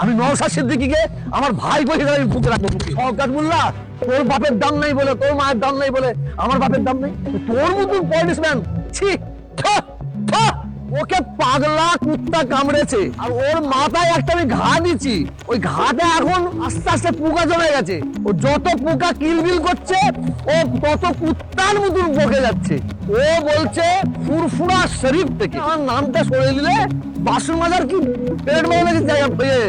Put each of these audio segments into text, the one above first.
আমি নওশাদ সিদ্দিকিকে আমার ভাই বলে আমি বুকে রাখব। সরকার মোল্লা তোর বাপের দাম নাই বলে তোর মায়ের দাম নাই বলে আমার বাপের দাম নেই। তোর মতন পলিটিক্সম্যান ছি থা, থা। ওকে পাগলা কুত্তা কামড়েছে। আর ওর মাথায় একটা আমি ঘা দিচ্ছি ওই ঘাটা এখন আস্তে আস্তে পোকা জমে গেছে। ও যত পোকা কিলবিল করছে ও তত কুত্তার মতন বকে যাচ্ছে। ও বলছে ফুরফুরা শরীফ থেকে। আমার নামটা সরে দিলে বাসন মাজার কি? পেট মাজার জায়গা পেয়ে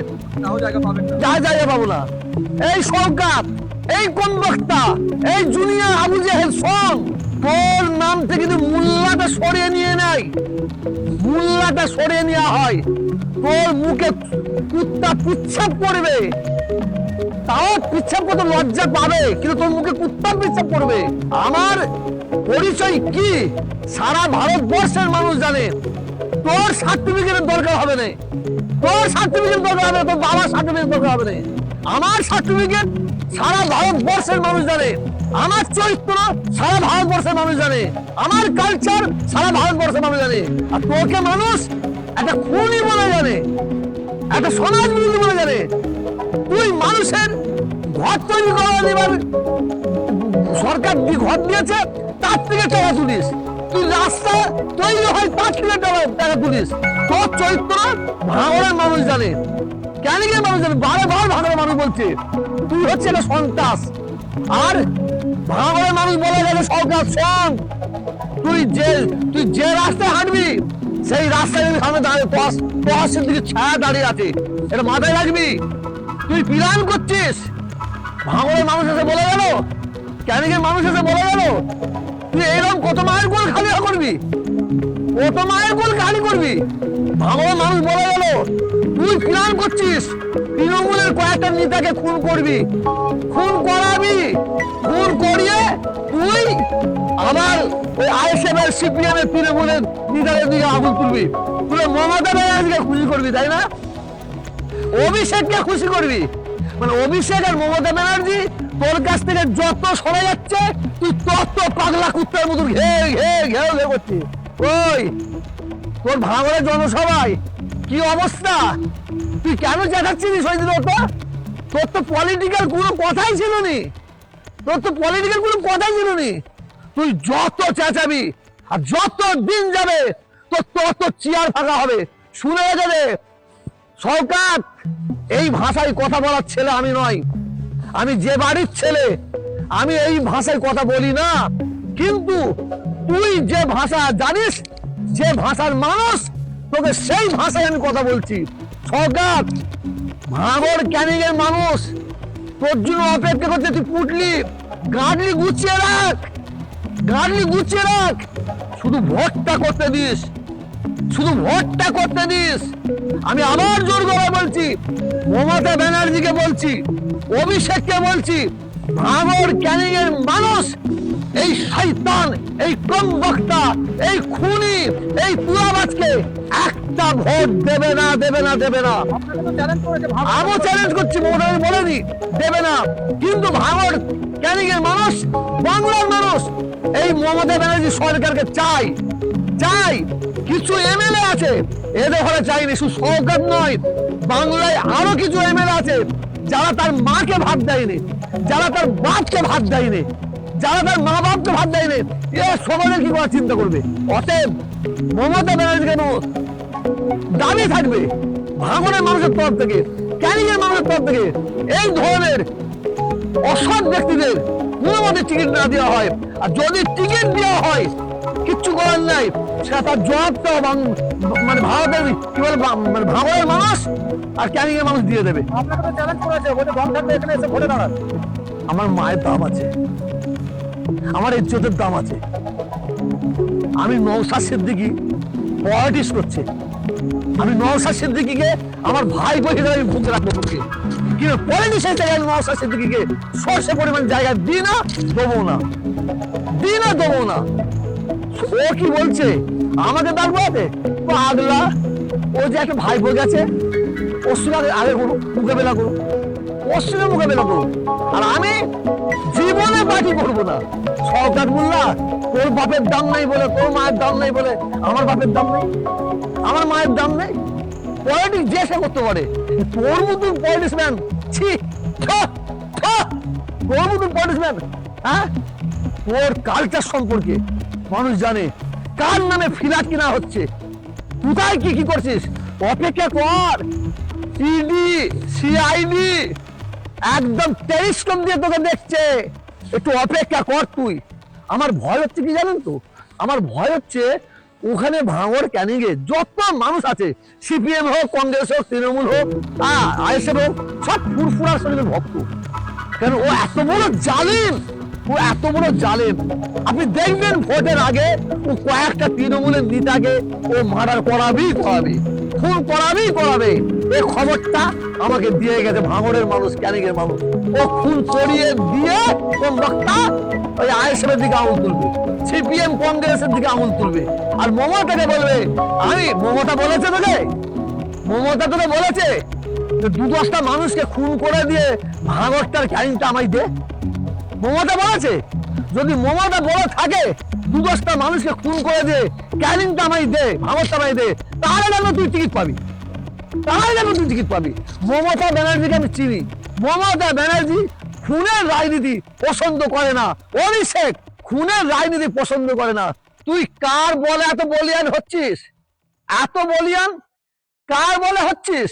জায়গা যা জায়গা পাবো না। এই সরকার এই কোন বক্তা এই জুনিয়র আবু জাহেল শোন তোর নাম থেকে যদি মুল্লাটা সরিয়ে নিয়ে নেয় মুল্লাটা সরিয়ে নেওয়া হয় তোর মুখে কুত্তা পিচ্ছাপ করবে। তাও পিচ্ছাপ করতে লজ্জা পাবে কিন্তু তোর মুখে কুত্তা পিচ্ছাপ করবে। আমার পরিচয় কি? সারা ভারতবর্ষের মানুষ জানে। তোর সার্টিফিকেটের দরকার হবে না। তোর সার্টিফিকেট দরকার হবে তোর বাবার সার্টিফিকেট দরকার হবে না। আমার সার্টিফিকেট সারা ভারতবর্ষের মানুষ জানে। আমার চরিত্র সারা ভারতবর্ষের মানুষ জানে। আমার কালচার সারা ভারতবর্ষের মানুষ জানে। আর তোকে মানুষ একটা খুনি বলে জানে। একটা সমাজ বিরোধী বলে জানে। তুই মানুষের ঘর তৈরি করা এবার সরকার ঘর দিয়েছে, তার থেকে টাকা তুলিস। তুই রাস্তা তৈরি হয় তার থেকে টাকা তুলিস তোর চরিত্র ভাঙড়ের মানুষ জানে। গিয়ে মানুষ জানে? বারে বার ভাঙড়ের মানুষ বলছে। তুই হচ্ছে একটা সন্ত্রাস। আর ভাঙড়ের মানুষ বলে গেলে সরকার শোন তুই যে তুই যে রাস্তায় হাঁটবি, সেই রাস্তায় যদি সামনে দাঁড়িয়ে তোর তোর দিকে ছায়া দাঁড়িয়ে আছে, এটা মাথায় রাখবি। তুই প্ল্যান করছিস। ভাঙড়ের মানুষ এসে বলে গেল। ক্যানিকের মানুষ এসে বলে গেল? তুই এরকম কত মায়ের গোল খালি করবি? কত মায়ের গোল খালি করবি? ভাঙড়ের মানুষ বলে গেল, তুই প্ল্যান করছিস, তৃণমূলের কয়েকটা নেতাকে খুন করবি। খুন করাবি। খুন করিয়ে তুই আবার ওই আইএসএফ এর সিপিএম এর তৃণমূলের নেতাদের দিকে আগুন তুলবি। তুই মমতা ব্যানার্জিকে খুশি করবি, তাই না? অভিষেককে খুশি করবি। মানে অভিষেক আর মমতা ব্যানার্জি তোর কাছ থেকে যত সরে যাচ্ছে, তুই তত পাগলা কুত্তার মতন ঘে ঘে ঘে ঘে করছিস। ওই, তোর ভাঙড়ের জনসভায় কি অবস্থা? তুই কেন চেঁচাচ্ছিস ওই দিন তো তোর তো পলিটিক্যাল কোনো কথাই ছিল নি তোর তো পলিটিক্যাল কোনো কথাই ছিল নি তুই যত চেঁচাবি আর যত দিন যাবে, তোর তত চেয়ার ফাঁকা হবে। শুনে যাবে সরকার এই ভাষায় কথা বলার ছেলে আমি নয় আমি যে বাড়ির ছেলে, আমি এই ভাষায় কথা বলি না। কিন্তু তুই যে ভাষা জানিস, যে ভাষার মানুষ, তোকে সেই ভাষায় আমি কথা বলছি। সরকার ভাঙর ক্যানিং এর মানুষ, তোর জন্য অপেক্ষা করছে তুই পুটলি। গাড়লি গুছিয়ে রাখ গাড়লি গুছিয়ে রাখ। শুধু ভোটটা করতে দিস। শুধু ভোটটা করতে দিস। আমি আবার জোর গলায় বলছি, মমতা ব্যানার্জিকে বলছি, অভিষেককে বলছি, ভাঙর ক্যানিং এর মানুষ, এই শৈতান এই কম বক্তা এই খুনি, এই তুলাবাজকে একটা ভোট দেবে না দেবে না দেবে না। তো চ্যালেঞ্জ করছি, মমতা বলেনি, দেবে না। কিন্তু ভাঙর ক্যানিং এর মানুষ, বাংলার মানুষ, এই মমতা ব্যানার্জি সরকারকে চাই। কিছু এমএলএ আছে। এদের ঘরে চাইনি শুধু সরকার নয়। বাংলায় আরও কিছু এমএলএ আছে, যারা তার মাকে ভাত দেয়নি, যারা তার বাপকে ভাত দেয়নি, যারা তার মা বাপকে ভাত দেয়নি। এ সমাজের কি করার চিন্তা করবে? অতএব মমতা ব্যানার্জি কেন দাবি থাকবে? ভাঙনের মানুষের তরফ থেকে, ক্যানিংয়ের মানুষের তরফ থেকে, এই ধরনের অসৎ ব্যক্তিদের কোনো মতে টিকিট না দেওয়া হয়। আর যদি টিকিট দেওয়া হয় কিচ্ছু করার নাই। সেটা তার জবাবটা মানে ভারতের কি বলে মানে ভাঙনের মানুষ আর ক্যানিং এর মানুষ দিয়ে দেবে। আপনাকে তো চ্যালেঞ্জ বলে এখানে এসে ভোটে দাঁড়ান। আমার মায়ের দাম আছে। আমার ইজ্জতের দাম আছে। আমি নৌসাদ সিদ্দিকি পলিটিক্স করছি। আমি নৌসাদ সিদ্দিকিকে আমার ভাই বলে আমি বুঝে রাখব বুকে কিন্তু পলিটিক্সের জায়গায় আমি নৌসাদ সিদ্দিকিকে সর্ষে পরিমাণ জায়গা দিই না দেবো না। দিই না দেবো না। ও কি বলছে? আমাকে ডাকবো আছে? পাগলা। ও যে একটা ভাই বই গেছে। ওর আগে- করুক মোকাবেলা করুক। ওর সঙ্গে মোকাবেলা করুক। আর আমি জীবনে পার্টি করব না। সরকার মোল্লা তোর বাপের দাম নাই বলে তোর মায়ের দাম নাই বলে আমার বাপের দাম নেই। আমার মায়ের দাম নেই। পলিটিক্স যে সে করতে পারে। তোর মতন পলিটিক্সম্যান ছি থ, থ, তোর মতন পলিটিক্সম্যান হ্যাঁ? তোর কালচার সম্পর্কে মানুষ জানে কার নামে ফিরাত কিনা হচ্ছে। কোথায় কি কি করছিস? অপেক্ষা কর। ইডি সিআইডি একদম টেলিস্কোপ দিয়ে তোকে দেখছে। একটু অপেক্ষা কর তুই। আমার ভয় হচ্ছে কি জানেন তো? আমার ভয় হচ্ছে ওখানে ভাঙর ক্যানিংয়ে যত মানুষ আছে সিপিএম হোক, কংগ্রেস হোক, তৃণমূল হোক আইএসএফ হোক, সব ফুরফুরার শরীরের ভক্ত। কেন ও এত বড় জালিম? ও এত বড় জালিম। আপনি দেখবেন ভোটের আগে ও কয়েকটা তৃণমূলের নেতাকে ও মার্ডার করাবেই করাবে, খুন করাবেই করাবে। এই খবরটা আমাকে দিয়ে গেছে ভাঙড়ের মানুষ, ক্যানিংয়ের মানুষ। ও খুন করিয়ে দিয়ে ও বক্তা ওই আইএসএফের দিকে আঙুল তুলবে, সিপিএম কংগ্রেসের দিকে আঙুল তুলবে। আর মমতাকে বলবে? আমি মমতা বলেছে তোকে? মমতা তোকে বলেছে দু দশটা মানুষকে খুন করে দিয়ে ভাগরটার ক্যারিংটা আমায় দে। মমতা বলেছে? যদি মমতা বলে থাকে, দু দশটা মানুষকে খুন করে দে ক্যারিংটা আমায় দে ভাগরটা আমায় দে, তাহলে যেন তুই টিকিট পাবি। তাহলে যেন তুই টিকিট পাবি। মমতা ব্যানার্জিকে আমি চিনি। মমতা ব্যানার্জি খুনের রাজনীতি পছন্দ করে না। অভিষেক, খুনের রাজনীতি পছন্দ করে না। তুই কার বলে এত বলিয়ান হচ্ছিস? এত বলিয়ান? কার বলে হচ্ছিস?